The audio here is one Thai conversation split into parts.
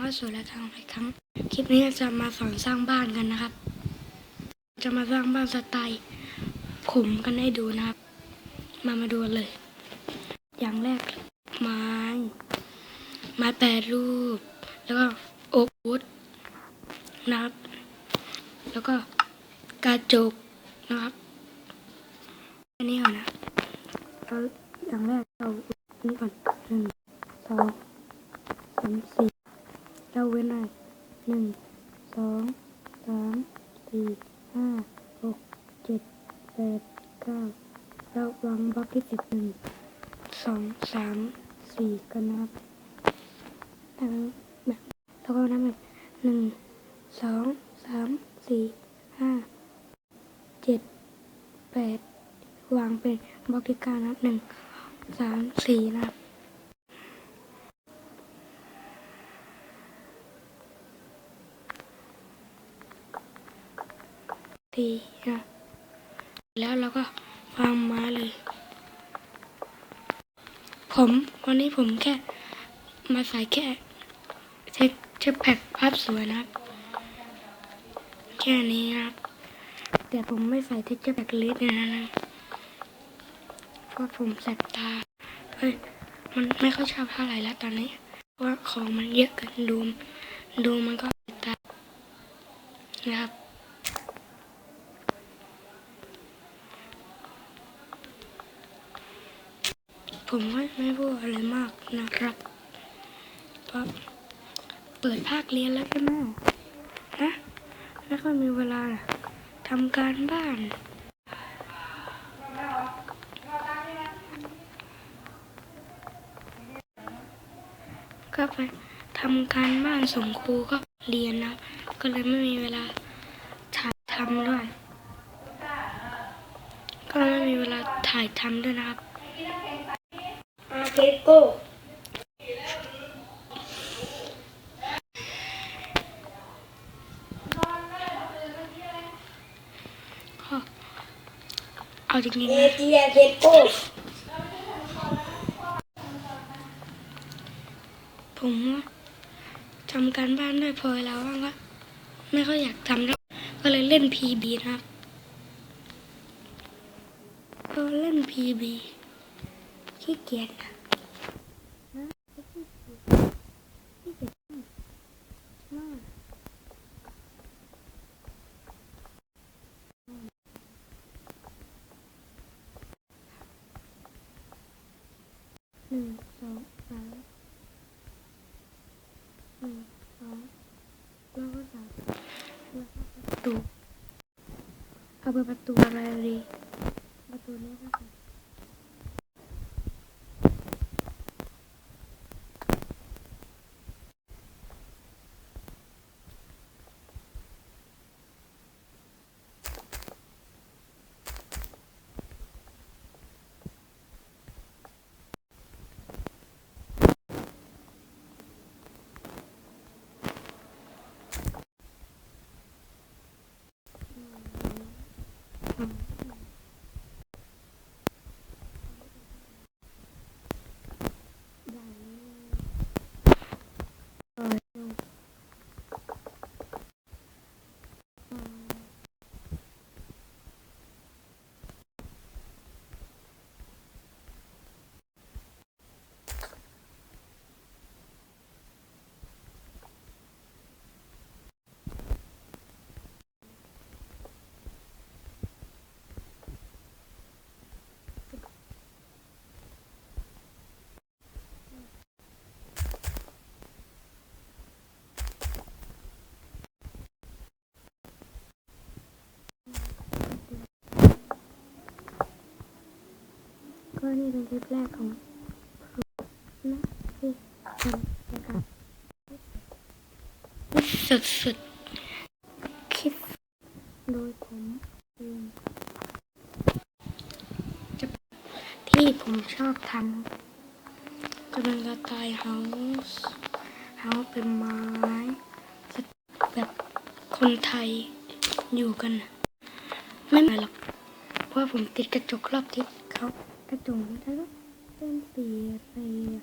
ว่าสู่รายการหลายครั้ง คลิปนี้จะมาสอนสร้างบ้านกันนะครับ จะมาสร้างบ้านสไตล์ผมกันให้ดูนะครับ มามาดูเลย อย่างแรกไม้ ไม้แปรรูป แล้วก็โอ๊กวูดนะครับ แล้วก็กระจกนะครับ อันนี้ก่อนนะเราอย่างแรกเราอันนี้ก่อนหนึ่งสองสามสี่ เราเว้นหน่อยหนึ่งสองสามสี่ห้าหกเจ็ดแปดเก้าเราวางบล็อกที่สิบหนึ่งสองสามสี่กันนะครับแล้วแบบแล้วก็นับแบบหนึ่งสองสามสี่ห้าเจ็ดแปดวางเป็นบล็อกที่เก้านะครับหนึ่งสามสี่นะครับีนะแล้วเราก็วางม้าเลย ผมวันนี้ผมแค่มาใส่แค่เช็คเช็คแพ็คภาพสวยนะครับ แค่นี้นะครับ แต่ผมไม่ใส่เท็กเจอร์แพ็คลิสนะนะเพราะผมแสบตาเฮ้ยมันไม่ค่อยชอบเท่าไหร่แล้วตอนนี้เพราะว่าของมันเยอะเกินดูมดูมันก็ติดตานะครับ ผมไม่ไม่พูดอะไรมากนะครับเพราะเปิดภาคเรียนแล้วใช่ไหมนะไม่ค่อยมีเวลาทำการบ้านก็ไปทำการบ้านส่งครูก็เรียนนะ ก็เลยไม่มีเวลาถ่ายทำด้วย ก็ไม่มีเวลาถ่ายทำด้วยนะครับ เกโก้ก็เอาจริงเอๆนะเจียเกโก้ผมทำการบ้านด้วยพอแล้วว่างก็ไม่ค่อยอยากทำแล้วก็เลยเล่น PB นะครับก็เล่น PB ขี้เกียจนะขี้เกียจมาก หนึ่งสองสามหนึ่งส Mm-hmm. ก็นี่เป็นคลิปแรกของนะที่ทำนะครับสุดสุดๆคลิปโดยผมเองจะที่ผมชอบทำก็เป็นสไตล์เฮาส์เฮาส์เป็นไม้สไตล์แบบคนไทยอยู่กันน่ะไม่เหมือนหรอกเพราะว่าผมติดกระจกรอบทิศเขาก ระจงแล้วก็เป็นสี่เหลี่ยม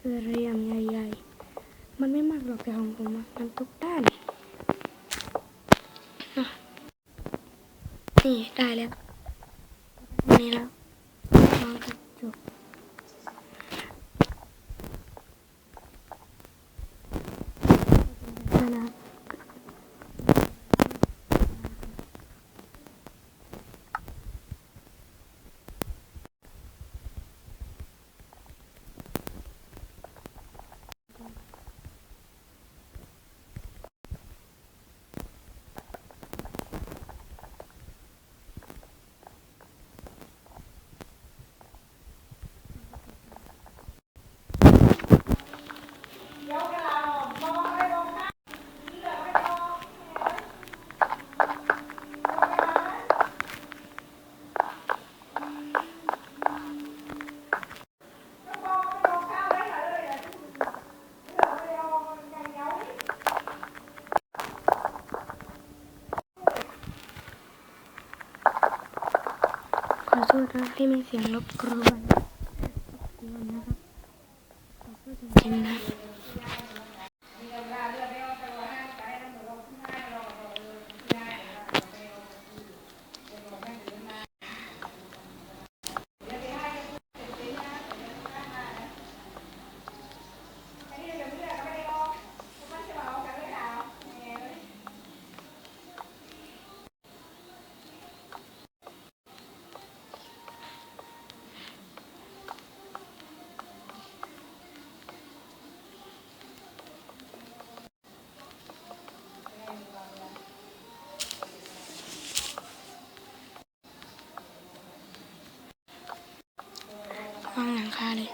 สี่เรียมใหญ่ๆ มันไม่มากหรอกแต่ของผมมันทุกด้านนี่ได้แล้วนี่แล้วมองกระจกได้แล้ว ขอโทษนะที่มีเสียงรบกวนางหลังคาเลย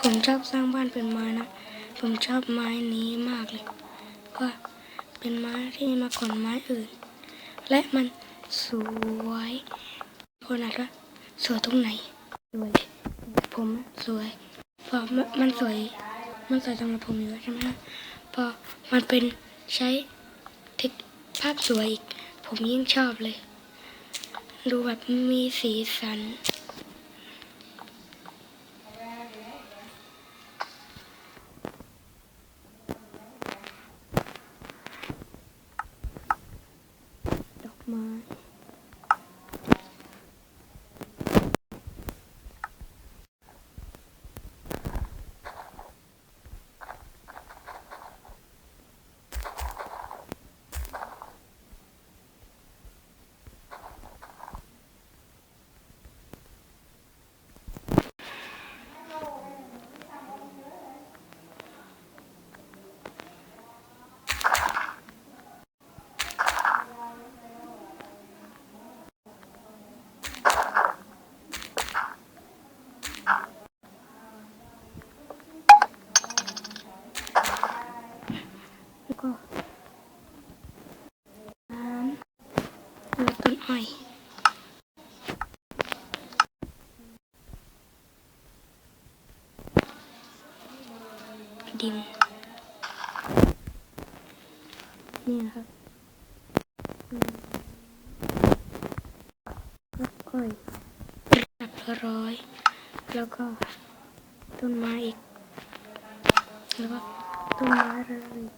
ผมชอบสร้างบ้านเป็นไม้นะ ผมชอบไม้นี้มากเลยว่าเป็นไม้ที่มาก่อนไม้อื่น และมันสวยคนอาจว่าสวยตรงไหน สวย ผมสวยพอมันสวย มันสวยสำหรับผมอยู่แล้วใช่ไหมฮะพอมันเป็นใช้เทคภาพสวยอีก ผมยิ่งชอบเลย ดูแบบมีสีสัน ดิน นี่นะครับอืมก็อ้อยเรียบร้อย แล้วก็ต้นไม้อีก แล้วก็ต้นไม้อะไรอีก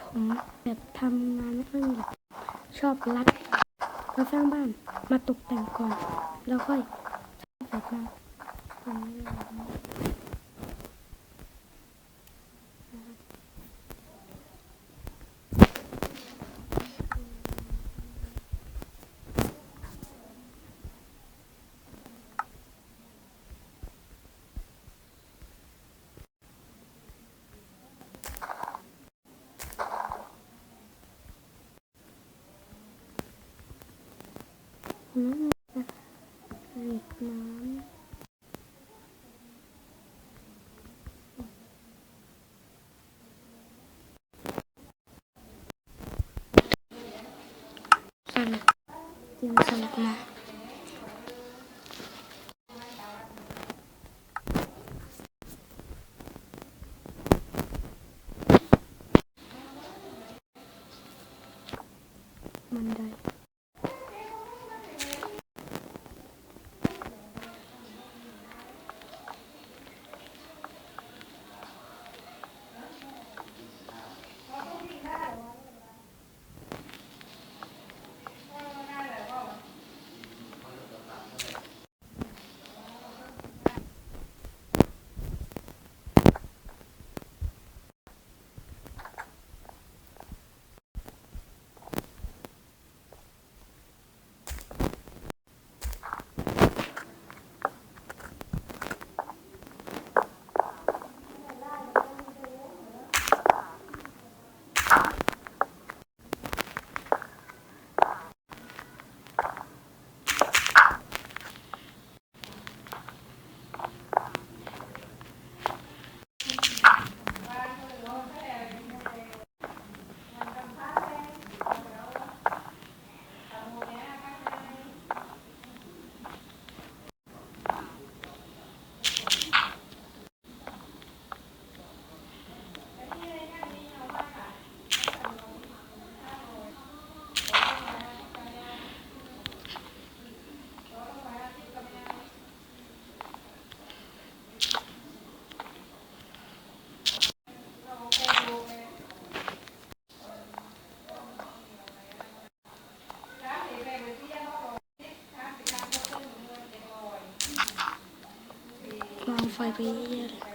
ผม แบบทำงานไม่ค่อยแบบชอบรัดมาสร้างบ้านมาตกแต่งก่อน แล้วค่อยทำแบบมาตรงนี้เลยนะอืมเรี videoları.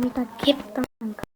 มีตัดคลิปต่างๆ